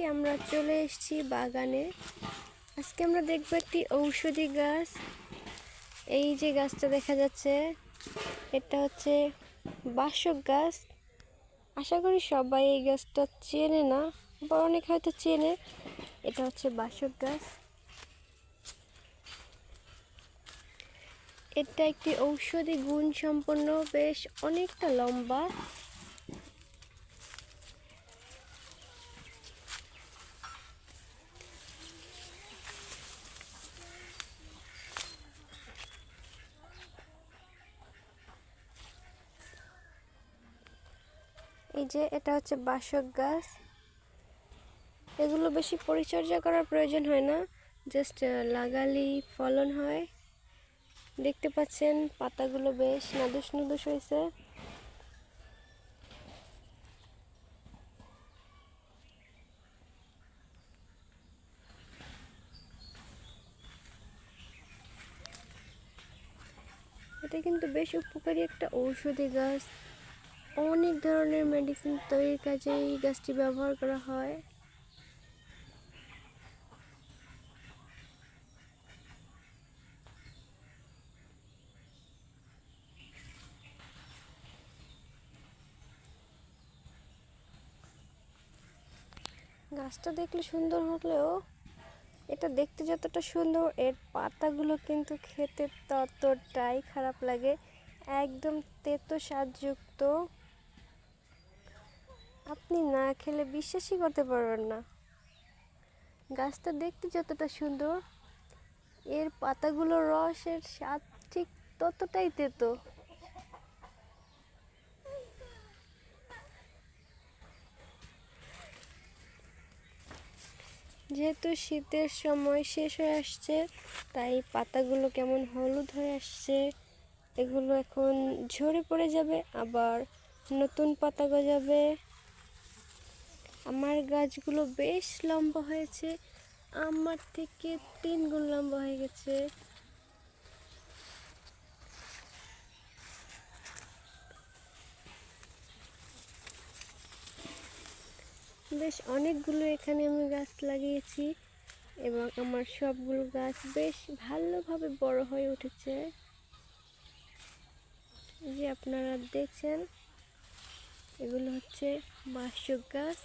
আজকে আমরা চলে এসেছি বাগানে। আজকে আমরা দেখব একটি ঔষধি গাছ। এই যে গাছটা দেখা যাচ্ছে, এটা হচ্ছে বাসক গাছ। আশা করি সবাই এই গাছটা চেনে না বা অনেক হয়তো চেনে। এটা হচ্ছে বাসক গাছ। এটা একটি ঔষধি গুণ সম্পন্ন, বেশ অনেকটা লম্বা। এই যে এটা হচ্ছে বাসক গাছ। এগুলো বেশি পরিচর্যা করার প্রয়োজন হয় না জাস্ট লাগালি ফলন হয়। দেখতে পাচ্ছেন পাতাগুলো বেশ নাদুস নুদুস হয়েছে। এটা কিন্তু বেশ উপকারী একটা ঔষধি গাছ। অনেক ধরনের মেডিসিন তৈরির কাজে এই গাছটি ব্যবহার করা হয়। গাছটা দেখলে সুন্দর হলেও এটা দেখতে যতটা সুন্দর, এর পাতাগুলো কিন্তু খেতে ততটাই খারাপ লাগে। একদম তেতো স্বাদযুক্ত। আপনি না খেলে বিশ্বাসই করতে পারবেন না। গাছটা দেখতে যতটা সুন্দর, এর পাতাগুলোর রসের স্বাদ ঠিক ততটাই তেতো। যেহেতু শীতের সময় শেষ হয়ে আসছে, তাই পাতাগুলো কেমন হলুদ হয়ে আসছে, এগুলো এখন ঝরে পড়ে যাবে, আবার নতুন পাতা গজাবে। আমার গাছগুলো বেশ লম্বা হয়েছে। আমার থেকে তিন গুণ লম্বা হয়ে গেছে। বেশ অনেকগুলো এখানে আমি গাছ লাগিয়েছি এবং আমার সবগুলো গাছ বেশ ভালোভাবে বড় হয়ে উঠেছে। যে আপনারা দেখছেন, এগুলো হচ্ছে বাসক গাছ।